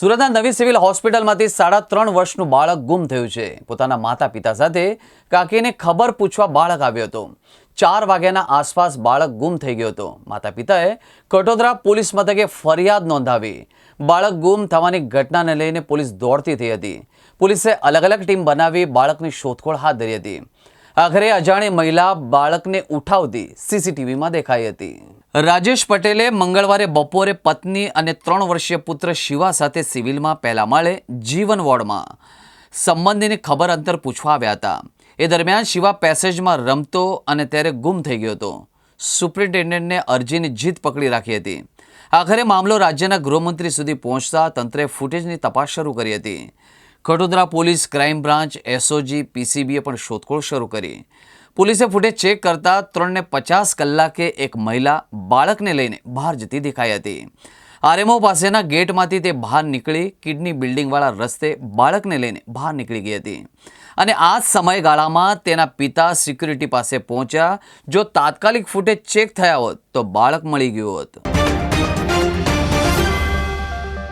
સુરતના નવી સિવિલ હોસ્પિટલમાંથી સાડા ત્રણ વર્ષનું બાળક ગુમ થયું છે. પોતાના માતા પિતા સાથે કાકીને ખબર પૂછવા બાળક આવ્યો હતો. ચાર વાગ્યાના આસપાસ બાળક ગુમ થઈ ગયો હતો. માતા પિતાએ કટોદરા પોલીસ મથકે ફરિયાદ નોંધાવી. બાળક ગુમ થવાની ઘટનાને લઈને પોલીસ દોડતી થઈ હતી. પોલીસે અલગ અલગ ટીમ બનાવી બાળકની શોધખોળ હાથ ધરી હતી. આખરે અજાણી મહિલા બાળકને ઉઠાવતી સીસીટીવીમાં દેખાઈ હતી. રાજેશ પટેલે મંગળવારે બપોરે પત્ની અને ત્રણ વર્ષીય પુત્ર શિવા સાથે સિવિલમાં પહેલા માળે જીવન વોર્ડમાં સંબંધીની ખબર અંતર પૂછવા આવ્યા હતા. એ દરમિયાન શિવા પેસેજમાં રમતો અને ત્યારે ગુમ થઈ ગયો હતો. સુપ્રિન્ટેન્ડન્ટને અરજીની જીત પકડી રાખી હતી. આખરે મામલો રાજ્યના ગૃહમંત્રી સુધી પહોંચતા તંત્રે ફૂટેજની તપાસ શરૂ કરી હતી. Khatodara police crime branch SOG પીસીબીએ પણ શોધખોળ શરૂ કરી. પોલીસે ફૂટેજ ચેક કરતા ત્રણને પચાસ કલાકે એક મહિલા બાળકને લઈને બહાર જતી દેખાઈ હતી. આરએમઓ પાસેના ગેટમાંથી તે બહાર નીકળી કિડની બિલ્ડિંગવાળા રસ્તે બાળકને લઈને બહાર નીકળી ગઈ હતી. અને આ સમયગાળામાં તેના પિતા સિક્યુરિટી પાસે પહોંચ્યા. જો તાત્કાલિક ફૂટેજ ચેક થયા હોત તો બાળક મળી ગયું હોત.